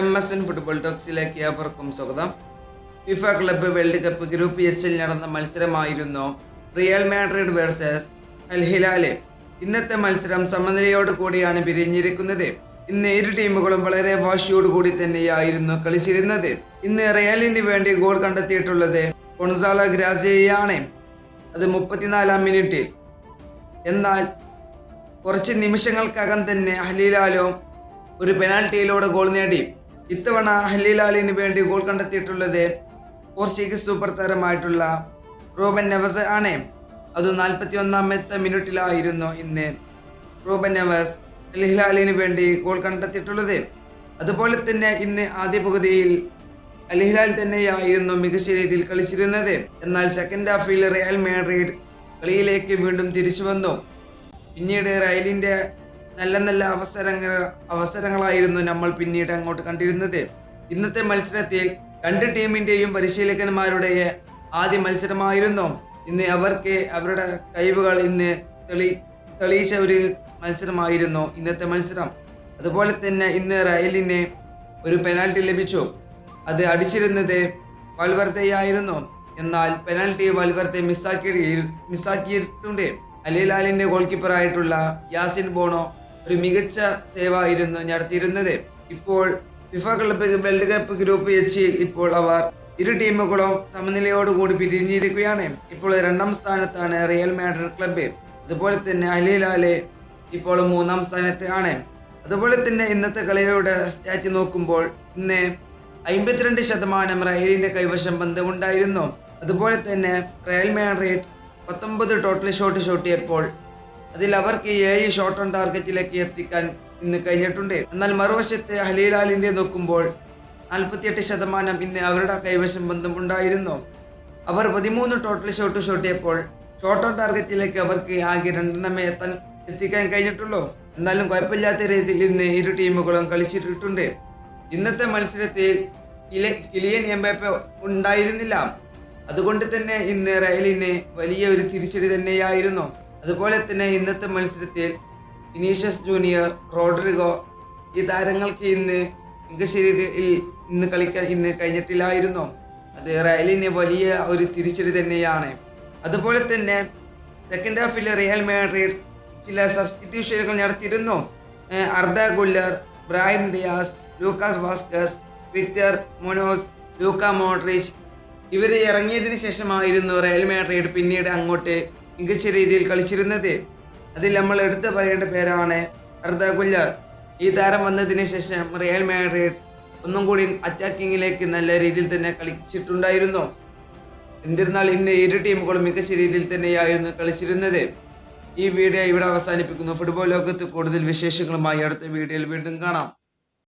M S N football ടോക്സിലേക്ക് ഏവർക്കും സ്വാഗതം. FIFA club world cup group എച്ചിൽ നടന്ന മത്സരമായിരുന്നു റിയൽ മാഡ്രിഡ് വേഴ്സസ് അൽഹിലാലെ ഇന്നത്തെ മത്സരം സമനിലയോട് കൂടിയാണ് പിരിഞ്ഞിരിക്കുന്നത്. ഇന്ന് ഇരു ടീമുകളും വളരെ വാശിയോടുകൂടി തന്നെയായിരുന്നു കളിച്ചിരുന്നത്. ഇന്ന് റിയലിന് വേണ്ടി ഗോൾ കണ്ടെത്തിയിട്ടുള്ളത് കൊൺസാളോ ഗ്രാസിയയാണ്. അത് മുപ്പത്തിനാലാം മിനിറ്റിൽ എന്നാൽ കുറച്ച് നിമിഷങ്ങൾക്കകം തന്നെ ഹലീലാലോ ഒരു പെനാൽറ്റിയിലൂടെ ഗോൾ നേടി. ഇത്തവണ ഹലീലാലിന് വേണ്ടി ഗോൾ കണ്ടെത്തിയിട്ടുള്ളത് പോർച്ചുഗീസ് സൂപ്പർ താരമായിട്ടുള്ള റോബൻ നെവസ് ആണ്. അത് നാൽപ്പത്തി ഒന്നാമത്തെ മിനിറ്റിലായിരുന്നു ഇന്ന് റോബൻ നെവസ് അലിഹ്ലാലിന് വേണ്ടി ഗോൾ കണ്ടെത്തിയിട്ടുള്ളത്. അതുപോലെ തന്നെ ഇന്ന് ആദ്യ പകുതിയിൽ അലിഹ്ലാൽ ഹിലാൽ തന്നെയായിരുന്നു മികച്ച രീതിയിൽ കളിച്ചിരുന്നത്. എന്നാൽ സെക്കൻഡ് ഹാഫിൽ റയൽ മാഡ്രിഡ് കളിയിലേക്ക് വീണ്ടും തിരിച്ചു വന്നു. പിന്നീട് റയലിന്റെ നല്ല നല്ല അവസരങ്ങൾ അവസരങ്ങളായിരുന്നു നമ്മൾ പിന്നീട് അങ്ങോട്ട് കണ്ടിരുന്നത്. ഇന്നത്തെ മത്സരത്തിൽ രണ്ട് ടീമിന്റെയും പരിശീലകന്മാരുടെ ആദ്യ മത്സരമായിരുന്നു. ഇന്ന് അവർക്ക് അവരുടെ കഴിവുകൾ ഇന്ന് തെളി തെളിയിച്ച ഒരു മത്സരമായിരുന്നു ഇന്നത്തെ മത്സരം. അതുപോലെ തന്നെ ഇന്ന് റയലിന് ഒരു പെനാൽറ്റി ലഭിച്ചു. അത് അടിച്ചിരുന്നത് വൽവർത്തയായിരുന്നു എന്നാൽ പെനാൽറ്റി വൽവർത്തെ മിസ്സാക്കി മിസ്സാക്കിയിട്ടുണ്ട്. അലിലാലിന്റെ ഗോൾ കീപ്പറായിട്ടുള്ള യാസിൻ ബോണോ ഒരു മികച്ച സേവ ആയിരുന്നു നടത്തിയിരുന്നത്. ഇപ്പോൾ FIFA club world cup group H ഇപ്പോൾ അവർ ഇരു ടീമുകളും സമനിലയോടുകൂടി പിരിഞ്ഞിരിക്കുകയാണ്. ഇപ്പോൾ രണ്ടാം സ്ഥാനത്താണ് റിയൽ മാഡ്രിഡ് ക്ലബ്ബ് അതുപോലെ തന്നെ അലിലാലെ ഇപ്പോൾ മൂന്നാം സ്ഥാനത്ത് ആണ്. അതുപോലെ തന്നെ ഇന്നത്തെ കളിയുടെ സ്റ്റാറ്റ് നോക്കുമ്പോൾ ഇന്ന് അമ്പത്തിരണ്ട് ശതമാനം റയലിന്റെ കൈവശം പന്തമുണ്ടായിരുന്നു അതുപോലെ തന്നെ റയൽ മാഡ്രിഡ് പത്തൊമ്പത് ടോട്ടൽ ഷോട്ട് ഷോട്ടിയപ്പോൾ അതിൽ അവർക്ക് ഏഴ് ഷോട്ട് ഓൺ ടാർഗറ്റിലേക്ക് എത്തിക്കാൻ ഇന്ന് കഴിഞ്ഞിട്ടുണ്ട്. എന്നാൽ മറുവശത്ത് ഹലീലാലിന്റെ നോക്കുമ്പോൾ നാൽപ്പത്തിയെട്ട് ശതമാനം ഇന്ന് അവരുടെ കൈവശം ബന്ധം ഉണ്ടായിരുന്നു അവർ പതിമൂന്ന് ടോട്ടൽ ഷോട്ട് ഷോട്ടിയപ്പോൾ ഷോട്ട് ഓൺ ടാർഗറ്റിലേക്ക് അവർക്ക് ആകെ രണ്ടെണ്ണമേ എത്താൻ എത്തിക്കാൻ കഴിഞ്ഞിട്ടുള്ളൂ. എന്നാലും കുഴപ്പമില്ലാത്ത രീതിയിൽ ഇന്ന് ഇരു ടീമുകളും കളിച്ചിട്ടുണ്ട്. ഇന്നത്തെ മത്സരത്തിൽ കില- കിലിയൻ എംബാപ്പെ ഉണ്ടായിരുന്നില്ല. അതുകൊണ്ട് തന്നെ ഇന്ന് റയലിന് വലിയ ഒരു തിരിച്ചടി തന്നെയായിരുന്നു. അതുപോലെ തന്നെ ഇന്നത്തെ മത്സരത്തിൽ ഇനീഷ്യസ് ജൂനിയർ റോഡ്രിഗോ ഈ താരങ്ങൾക്ക് ഇന്ന് മികച്ച രീതിയിൽ ഇന്ന് കളിക്കാൻ ഇന്ന് കഴിഞ്ഞിട്ടില്ലായിരുന്നു. അത് റയലിന് വലിയ ഒരു തിരിച്ചടി തന്നെയാണ്. അതുപോലെ തന്നെ സെക്കൻഡ് ഹാഫിൽ റിയൽ മാഡ്രിഡ് ചില സബ്സ്റ്റിറ്റ്യൂഷനുകൾ നടത്തിയിരുന്നു. Arda Guler Brahim Diaz Lucas Vazquez Victor Munoz Luka Modric ഇവർ ഇറങ്ങിയതിന് ശേഷമായിരുന്നു റയൽ മാഡ്രിഡ് പിന്നീട് അങ്ങോട്ട് മികച്ച രീതിയിൽ കളിച്ചിരുന്നത്. അതിൽ നമ്മൾ എടുത്തു പറയേണ്ട പേരാണ് അർദ ഗുല്ലർ ഈ താരം വന്നതിന് ശേഷം റിയൽ മാഡ്രിഡ് ഒന്നും കൂടി അറ്റാക്കിങ്ങിലേക്ക് നല്ല രീതിയിൽ തന്നെ കളിച്ചിട്ടുണ്ടായിരുന്നു. എന്നിരുന്നാൽ ഇന്ന് ഇരു ടീമുകളും മികച്ച രീതിയിൽ തന്നെയായിരുന്നു കളിച്ചിരുന്നത്. ഈ വീഡിയോ ഇവിടെ അവസാനിപ്പിക്കുന്നു. ഫുട്ബോൾ ലോകത്ത് കൂടുതൽ വിശേഷങ്ങളുമായി അടുത്ത വീഡിയോയിൽ വീണ്ടും കാണാം.